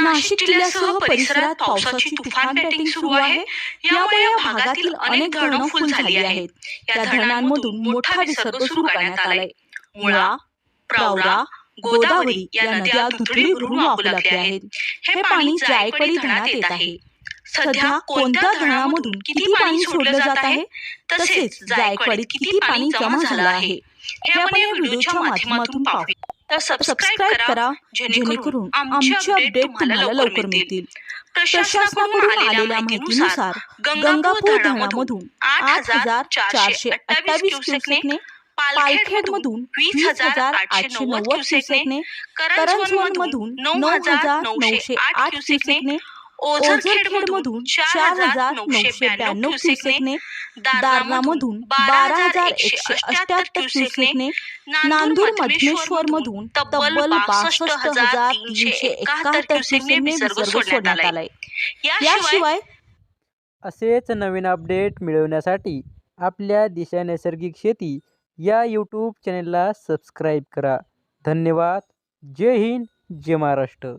नाशिक जिल्ह्यासह परिसरात पावसाची तुफान बॅटिंग सुरू आहे. यामुळे या भागातील अनेक धरणं फुल झाली आहेत. या धरणांमधून मोठा विसर्ग सुरू करण्यात आलाय. मुळा प्रवरा गोदावरी या नद्या दुथडी भरून वाहू लागल्या आहेत. हे पाणी जायकवाडी धरणात येत आहे. सध्या कोणत्या धरणामधून किती पाणी सोडलं जात आहे? तसेच जायकवाडीत किती पाणी जमा झालं आहे? हे आपण या व्हिडिओच्या माध्यमातून पाहूया तर सबस्क्राईब करा जेणेकरून आमचे अपडेट तुम्हाला लवकर मिळतील. प्रशासनाकडून आलेल्या माहितीनुसार गंगापूर धरणामधून आठ हजार चारशे अठ्ठावीस क्युसेकने पालखेडमधून वीस हजार आठशे नव्वद क्युसेकने करंजवनमधून नऊ हजार नऊशे आठ क्युसेकने ओझरखेडमधून चार हजार नऊशे ब्याण्णव क्युसेकने दारणामधून बारा हजार एकशे अठ्याहत्तर क्युसेकने नांदूर मधमेश्वर मधून तब्बल बासष्ट हजार तीनशे एकाहत्तर क्युसेकने विसर्ग सोडण्यात आलाय. याशिवाय असेच नवीन अपडेट मिळवण्यासाठी आपल्या दिशा नैसर्गिक शेती या यूट्यूब चॅनलला सबस्क्राईब करा. धन्यवाद. जय हिंद जय महाराष्ट्र.